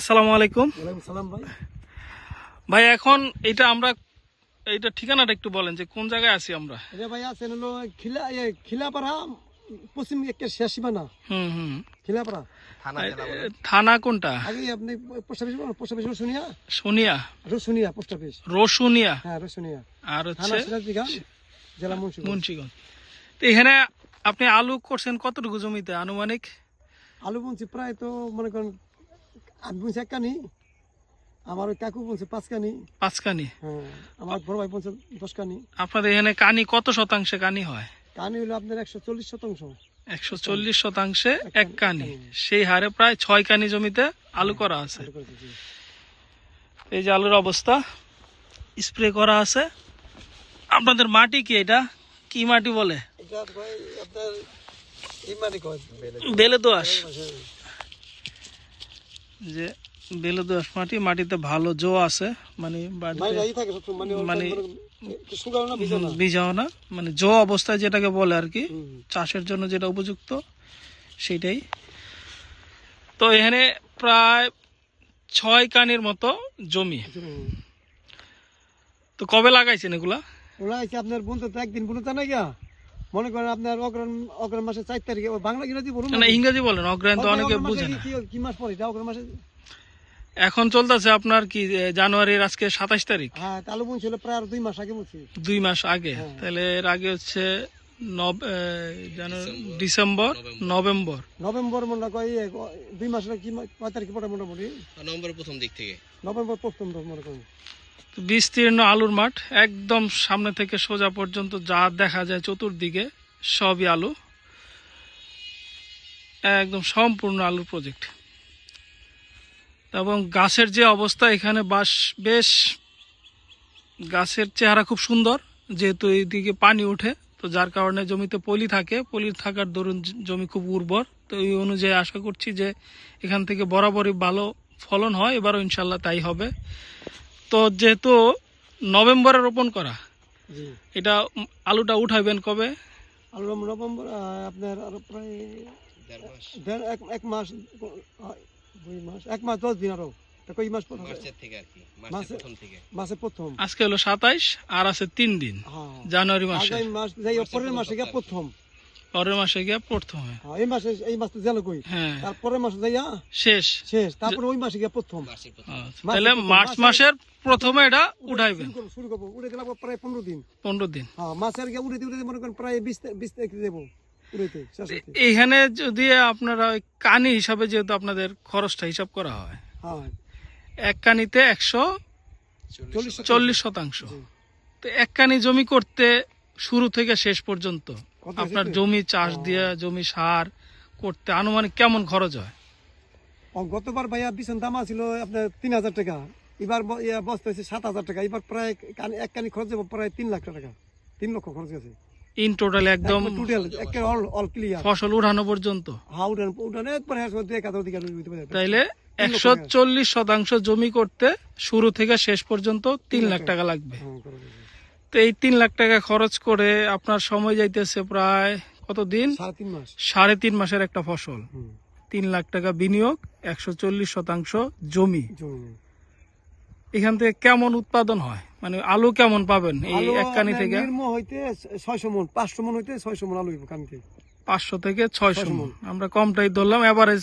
আসসালামু আলাইকুম। সালাম ভাই। ভাই এখন এটা আমরা এইটা ঠিকানাটা একটু বলেন যে কোন জায়গায় আছি আমরা? এটা ভাই আছেন হলো খিলা খিলাপাড়া পশ্চিম একটা শেষ সীমানা হুম হুম। খিলাপাড়া। থানা কোনটা? আগে আপনি post office post office Rasunia? Sonia Rasunia post office. Rasunia. হ্যাঁ রসুনিয়া। আর থানা হচ্ছে জেলা মুন্সিগঞ্জ। মুন্সিগঞ্জ। তো এখানে আপনি আলু করছেন কতটুকু জমিতে আনুমানিক? আলু বুনছি প্রায় তো মনে করেন আমি আমার ওই কাকু বলছে পাঁচ কানি পাঁচকানি হ্যাঁ আমার বড় ভাই বলছে দশ আপনাদের এখানে কানি কত শতাংশে কানি হয়? কানি হলো আপনার একশো চল্লিশ শতাংশ। একশো চল্লিশ শতাংশে এক কানি। সেই হারে প্রায় ছয় কানি জমিতে আলু করা আছে। করে দিয়েছি। এই যে আলুর অবস্থা স্প্রে করা আছে। আপনাদের মাটি কি এটা? কি মাটি বলে? বেলে দোয়াশ যে বেলে দোয়াশ মাটি মাটিতে ভালো জো আছে মানে মানে মানে একটু শুকানো না। বীজাও মানে জো অবস্থায় যেটাকে বলে আর কি চাষের জন্য যেটা উপযুক্ত সেটাই। তো এখানে প্রায় ছয় কানির মতো জমি। তো কবে লাগাইছেন এগুলা? ওরা আপনার বন্ধু তো একদিন বলতে না গিয়া। মনে করেন আপনার অগ্রহণ অগ্রহণ মাসের চার তারিখে বাংলা ইংরেজি বলুন না ইংরেজি বলেন তো অনেকে বুঝে না। কি মাস পরে এটা অগ্রহণ মাসে এখন চলতেছে আপনার কি জানুয়ারির আজকে সাতাশ তারিখ? হ্যাঁ বুন ছিল প্রায় দুই মাস আগে বলছি দুই মাস আগে। হ্যাঁ। তাহলে এর আগে হচ্ছে ডিসেম্বর নভেম্বর। নভেম্বর মনে কয় ইয়ে, দুই মাস কি কয় তারিখে পড়ে মোটামুটি? নভেম্বর প্রথম দিক থেকে। নভেম্বর প্রথম মনে করেন। তো বিস্তীর্ণ আলুর মাঠ, একদম সামনে থেকে সোজা পর্যন্ত যা দেখা যায় চতুর্দিকে, সবই আলু। একদম সম্পূর্ণ আলুর প্রজেক্ট। এবং গাছের যে অবস্থা, এখানে বাস বেশ, গাছের চেহারা খুব সুন্দর, যেহেতু এইদিকে পানি ওঠে, তো যার কারণে জমিতে পলি থাকে। পলি থাকার দরুন জমি খুব উর্বর। তো এই অনুযায়ী আশা করছি যে এখান থেকে বরাবরই ভালো ফলন হয়। এবারও ইনশাল্লাহ তাই হবে। তো যেহেতু নভেম্বরে রোপণ করা এটা আলুটা উঠাইবেন কবে? আর নভেম্বর আপনার আরও প্রায় এক এক মাস দুই মাস এক মাস দশ দিন আরও। আজকে হলো সাতাইশ আর আছে তিন দিন হ্যাঁ। জানুয়ারি মাসে। মাস পরের মাসে গিয়ে প্রথম। পরের মাসে গিয়ে প্রথমে হ্যাঁ, এই মাসে এই মাস তো কই? হ্যাঁ। তারপরের মাসে যাইয়া? শেষ। শেষ। তারপরে ওই মাসে গিয়ে প্রথম। আচ্ছা, তাহলে মার্চ মাসের প্রথমে এটা উঠাইবেন শুরু করব শুরু উড়ে গেলাম প্রায় পনেরো দিন। পনেরো দিন। হ্যাঁ মাসের গিয়ে উড়ে উড়ে মনে করেন প্রায় বিশ বিশ তারিখ দেবো। এইখানে যদি আপনারা ওই কানি হিসাবে যেহেতু আপনাদের খরচটা হিসাব করা হয় হ্যাঁ। এক কানিতে একশো চল্লিশ চল্লিশ শতাংশ। তো এক কানি জমি করতে শুরু থেকে শেষ পর্যন্ত আপনার জমি চাষ দিয়ে জমি সার করতে আনুমানিক কেমন খরচ হয়? গতবার ভাইয়া বিছন দাম ছিল আপনার তিন হাজার টাকা। এবার বস্তা হয়েছে সাত হাজার টাকা। এবার প্রায় এক কানি খরচ প্রায় তিন লাখ টাকা। তিন লক্ষ খরচ গেছে। ইন টোটাল একদম টোটাল অল অল ক্লিয়ার ফসল উঠানো পর্যন্ত? হ্যাঁ উঠান উঠান হ্যাঁ তাইলে একশো চল্লিশ শতাংশ জমি করতে শুরু থেকে শেষ পর্যন্ত তিন লাখ টাকা লাগবে। তো এই তিন লাখ টাকা খরচ করে আপনার সময় যাইতেছে প্রায় কতদিন? সাড়ে তিন মাসের একটা ফসল। তিন লাখ টাকা বিনিয়োগ একশো চল্লিশ শতাংশ জমি। এখান থেকে কেমন উৎপাদন হয়? মানে আলু কেমন পাবেন এই এক কানি থেকে? হইতে ছয়শো মন পাঁচশো মন হইতে ছয়শো মন আলু কানি কানিতে। পাঁচশো থেকে ছয়শো মন। আমরা কমটাই ধরলাম এভারেজ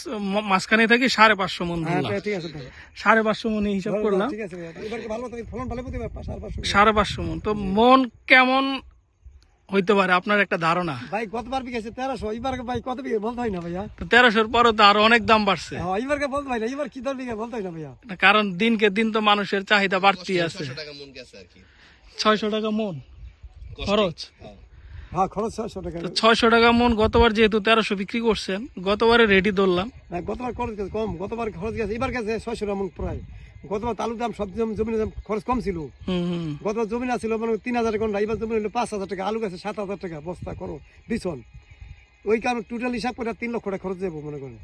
মাঝখানে থেকে সাড়ে পাঁচশো মন হ্যাঁ ধরলাম। ঠিক আছে ভাই। সাড়ে পাঁচশো মন হিসাব করলাম। ঠিক আছে ভাই। এবার কি ভালো মতো ফলন ভালো মতো এবার সাড়ে পাঁচশো মন। তো মন কেমন হইতে পারে? আপনার একটা ধারণা। ভাই গতবার বিকেছে? তেরোশো। এবার ভাই কত বিঘে? বলতে হয় না ভাইয়া। তো তেরোশোর পরে তো আরও অনেক দাম বাড়ছে। হ্যাঁ, এবার কে বলতে হয় না। এবার কি দর বিঘে বলতে হয় না ভাইয়া। কারণ দিনকে দিন তো মানুষের চাহিদা বাড়তি আছে। ছশো টাকা মন গেছে আর কি। ছয়শো টাকা মন। খরচ। হ্যাঁ। খরচ ছয়শো টাকা ছয়শো টাকা মন গতবার যেহেতু তেরোশো বিক্রি করছেন গতবারে রেডি ধরলাম। না, গতবার খরচ গেছে কম গতবার খরচ গেছে এবার গেছে ছয়শো টাকা মণ প্রায়। গতবার আলুর দাম সব জমি- জমির দাম খরচ কম ছিল। গতবার জমি মানে তিন হাজার ঘণ্টা এবার জমি হলো পাঁচ হাজার টাকা আলু গেছে সাত হাজার টাকা বস্তা করো বিছন। ওই কারণে টোটাল হিসাব করে তিন লক্ষ টাকা খরচ যাব মনে করেন।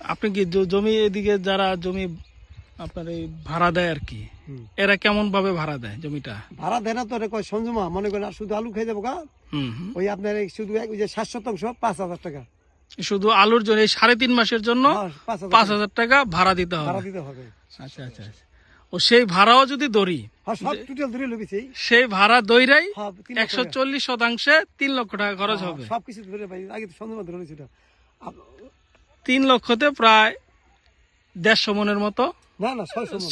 আপনি কি জমি এদিকে যারা জমি আপনার এই ভাড়া দেয় আর কি। এরা কেমন ভাবে ভাড়া দেয় জমিটা? ভাড়া দেয় না তো কয় সঞ্জমা মনে করেন আর শুধু আলু খেয়ে যাব গা? ওই আপনার শুধু ওই যে সাত শতাংশ পাঁচ হাজার টাকা। শুধু আলুর জন্য এই সাড়ে তিন মাসের জন্য হ্যাঁ, পাঁচ হাজার টাকা। ভাড়া দিতে ভাড়া হবে দিতে হবে। আচ্ছা আচ্ছা আচ্ছা। ও সেই ভাড়াও যদি ধরি হ্যাঁ সেই। ভাড়া দইরাই হ্যাঁ একশো চল্লিশ শতাংশে তিন লক্ষ টাকা খরচ হবে। সবকিছু ধরে ভাই আগে ধরে তিন লক্ষতে প্রায় দেড়শো মনের মতো না না ছয়শো মন।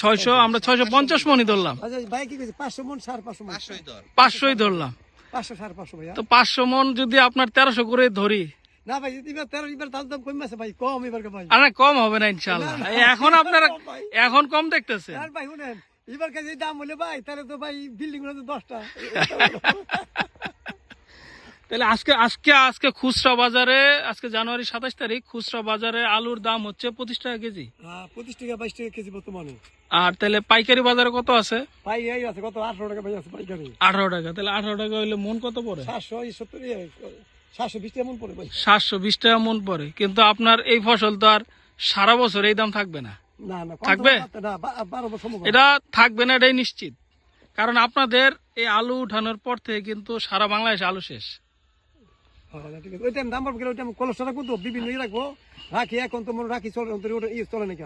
ছয়শো আমরা ছয়শো পঞ্চাশ মনই ধরলাম। আচ্ছা ভাই কি পাঁচশো মন সাড়ে পাঁচশো পাঁচশোই ধরলাম। পাঁচশো সাড়ে পাঁচশো ভাইয়া। তো পাঁচশো মন যদি আপনার তেরোশো করে ধরি। না ভাই এবার তেরো এবার দাম দাম কমে আছে ভাই কম এবার ভাই। আরে কম হবে না ইনশাল্লাহ এখন আপনারা এখন কম দেখতেছে আর ভাই শুনেন এবার কাছে দাম হলে ভাই তাহলে তো ভাই বিল্ডিংগুলো তো দশটা। তাহলে আজকে আজকে আজকে খুচরা বাজারে আজকে জানুয়ারি সাতাশ তারিখ খুচরা বাজারে আলুর দাম হচ্ছে পঁচিশ টাকা কেজি। হ্যাঁ, পঁচিশ টাকা বাইশ টাকা কেজি বর্তমানে। আর তাহলে পাইকারি বাজারে কত আছে? ভাই আছে কত? আঠারো টাকা আছে পাইকারি। আঠারো টাকা। তাহলে আঠারো টাকা হইলে মন কত পড়ে? সাতশো সত্তর সাতশো বিশ টাকা মন পড়ে সাতশো বিশ টাকা মন পড়ে। কিন্তু আপনার এই ফসল তো আর সারা বছর এই দাম থাকবে না। থাকবে? এটা থাকবে না এটাই নিশ্চিত। কারণ আপনাদের এই আলু উঠানোর পর থেকে কিন্তু সারা বাংলাদেশে আলু শেষ। ঠিক আছে। দাম গেলে ওইটা কলসটা রাখব তো বিভিন্ন ইয়ে রাখব। রাখি এখন তো মনে রাখি চলে অন্তরে ওটা ইয়ে চলে নাকি?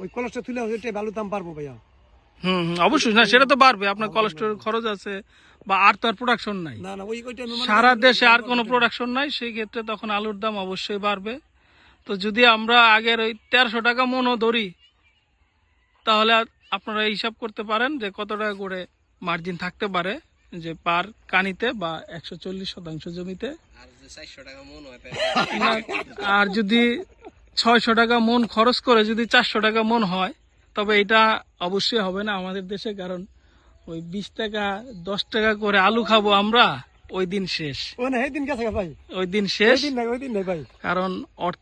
ওই কলসটা তুলে ওইটা ভালো দাম পারব ভাইয়া। হুম অবশ্যই। না সেটা তো বাড়বে। আপনার খরচ আছে বা আর তো আর প্রোডাকশন নাই। না না ওইটা সারা দেশে আর কোনো প্রোডাকশন নাই সেই ক্ষেত্রে তখন আলুর দাম অবশ্যই বাড়বে। তো যদি আমরা আগের ওই তেরোশো টাকা মনও ধরি তাহলে আপনারা হিসাব করতে পারেন যে কত টাকা করে মার্জিন থাকতে পারে। যে পার কানিতে বা একশো চল্লিশ শতাংশ জমিতে। আর যে চারশো টাকা মন হয় না- আর যদি ছয়শো টাকা মন খরচ করে যদি চারশো টাকা মন হয় তবে এটা অবশ্যই হবে না আমাদের দেশে কারণ ওই বিশ টাকা দশ টাকা করে আলু খাব আমরা ওই দিন শেষ। ও না এই দিন গেছে গা ভাই। ওই দিন ওই শেষ দিন নাই ওই দিন নাই ভাই। কারণ অর্থ